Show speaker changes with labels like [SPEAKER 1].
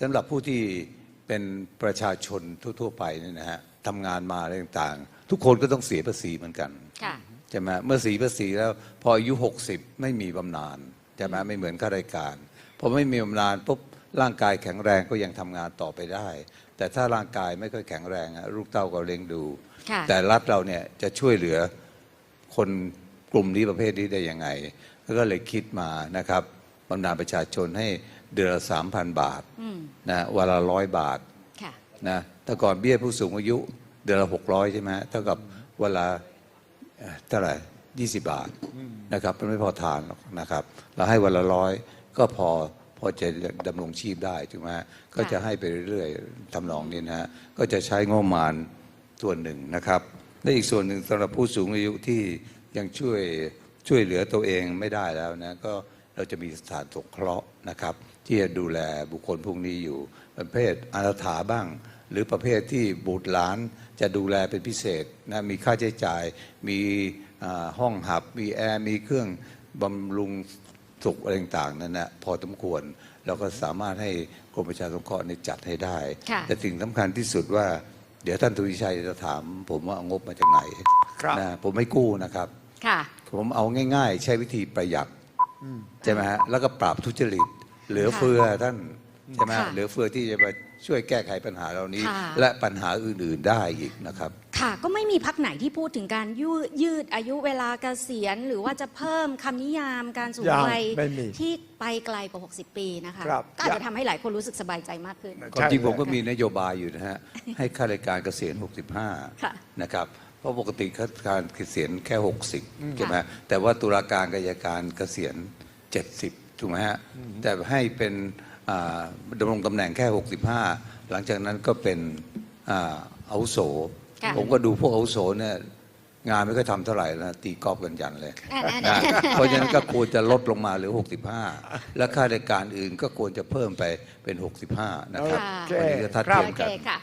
[SPEAKER 1] สำหรับผู้ที่เป็นประชาชนทั่ว ๆ ไปเนี่ยนะฮะทำงานมาอะไรต่างๆ ทุกคนก็ต้องเสียภาษีเหมือนกัน
[SPEAKER 2] ค่ะ
[SPEAKER 1] ใช่ไหมเมื่อเสียภาษีแล้วพออายุ 60 ไม่มีบำนาญใช่ไหมไม่เหมือนข้าราชการพอไม่มีบำนาญปุ๊บร่างกายแข็งแรงก็ยังทำงานต่อไปได้ แต่ถ้าร่างกายไม่ค่อยแข็งแรงอะลูกเต้าก็เลี้ยงดู
[SPEAKER 2] ค่ะ
[SPEAKER 1] แต่รัฐเราเนี่ยจะช่วยเหลือคนกลุ่มนี้ประเภทนี้ได้ยังไงแล้วก็เลยคิดมานะครับบำนาญประชาชนให้ เดือนละสามพันบาท
[SPEAKER 2] อืม
[SPEAKER 1] นะวันละร้อยบาท
[SPEAKER 2] ค่ะ
[SPEAKER 1] นะแต่ก่อนเบี้ยผู้สูงอายุเดือนละหกร้อยใช่ไหมเท่ากับวันละเอ่อเท่าไหร่ยี่สิบบาทนะครับมันไม่พอทานหรอกนะครับ เราให้วันละร้อยก็พอพอจะดำรงชีพได้ถูกไหมก็จะให้ไปเรื่อยๆทำนองนี้นะฮะก็จะใช้งบประมาณส่วนหนึ่งนะครับและอีกส่วนหนึ่งสำหรับผู้สูงอายุที่ยังช่วยช่วยเหลือตัวเองไม่ได้แล้วนะก็ เราจะมีสถานสงเคราะห์นะครับ ที่จะดูแลบุคคลพวกนี้อยู่ ประเภทอาราถาบ้าง หรือประเภทที่บุตรหลานจะดูแลเป็นพิเศษนะมีค่าใช้จ่าย มีอ่าห้องหับ มีแอร์ มีเครื่องบำรุงสุขอะไรต่างๆนั่นนะพอสมควรเราก็สามารถให้กรมประชาสงเคราะห์ในยจัดให้ได้
[SPEAKER 2] ค่ะ
[SPEAKER 1] แต่สิ่งสำคัญที่สุดว่า เดี๋ยวท่านทวีชัยจะถาม ผมว่าเอางบมาจากไหน
[SPEAKER 3] ครับ
[SPEAKER 1] นะผมไม่กู้นะครับ
[SPEAKER 2] ค่ะ
[SPEAKER 1] ผมเอาง่าย ๆ ใช้วิธีประหยัด ใช่ไหมฮะแล้วก็ปราบทุจริต เหลือ
[SPEAKER 2] ค่ะ
[SPEAKER 1] เฟือท่านใช่ไหมฮะ
[SPEAKER 2] ค่ะ
[SPEAKER 1] เหลือเฟือที่จะมาช่วยแก้ไขปัญหาเหล่านี้
[SPEAKER 2] ค่ะ
[SPEAKER 1] และปัญหาอื่นๆได้อีกนะครับ
[SPEAKER 2] ค่ะก็ไม่มีพักไหนที่พูดถึงการยืดยืดอายุเวลาเกษียณ หรือว่าจะเพิ่มคำนิยามการสูง
[SPEAKER 3] ยัง
[SPEAKER 2] วัย
[SPEAKER 3] ไม่มี
[SPEAKER 2] ที่ไปไกลกว่า 60 ปีนะคะ
[SPEAKER 3] ครับ
[SPEAKER 2] ก็อาจ
[SPEAKER 3] ยั
[SPEAKER 2] จะ
[SPEAKER 3] ง
[SPEAKER 2] ทำให้หลายคนรู้สึกสบายใจมากขึ้น
[SPEAKER 1] ความจริง
[SPEAKER 3] ใช่
[SPEAKER 1] ผมก็
[SPEAKER 3] เลย
[SPEAKER 1] มีนโยบายอยู่นะฮะ ให้ข้าราชการเกษียณ
[SPEAKER 2] ค่ะ
[SPEAKER 1] 65 นะครับเพ ราะปกติข้าราชการเกษียณแค่60ใช่ไหมแต่ว่าตุลาการกับอัยการเกษียณ70ถูกไหมฮะแต่ให้เป็นอ่าดำรงตำแหน่งแค่ 65 หลังจากนั้นก็เป็นอ่าอาวุโส
[SPEAKER 2] ค่ะ
[SPEAKER 1] ผมก็ดูพวกอาวุโสเนี่ยงานไม่ค่อยทำเท่าไหร่นะตีกอล์ฟกันยันเลย
[SPEAKER 2] อ่า
[SPEAKER 1] นะเพราะฉะนั้นก็ควรจะลดลงมาเหลือ 65 และข้าราชการอื่นก็ควรจะเพิ่มไปเป็น 65 นะครับ
[SPEAKER 2] ค่ะ
[SPEAKER 1] วันนี้ก็ทัด
[SPEAKER 3] ครั
[SPEAKER 1] เที
[SPEAKER 3] บ
[SPEAKER 1] ยม
[SPEAKER 2] โอ
[SPEAKER 1] กั
[SPEAKER 2] เคนค่ะ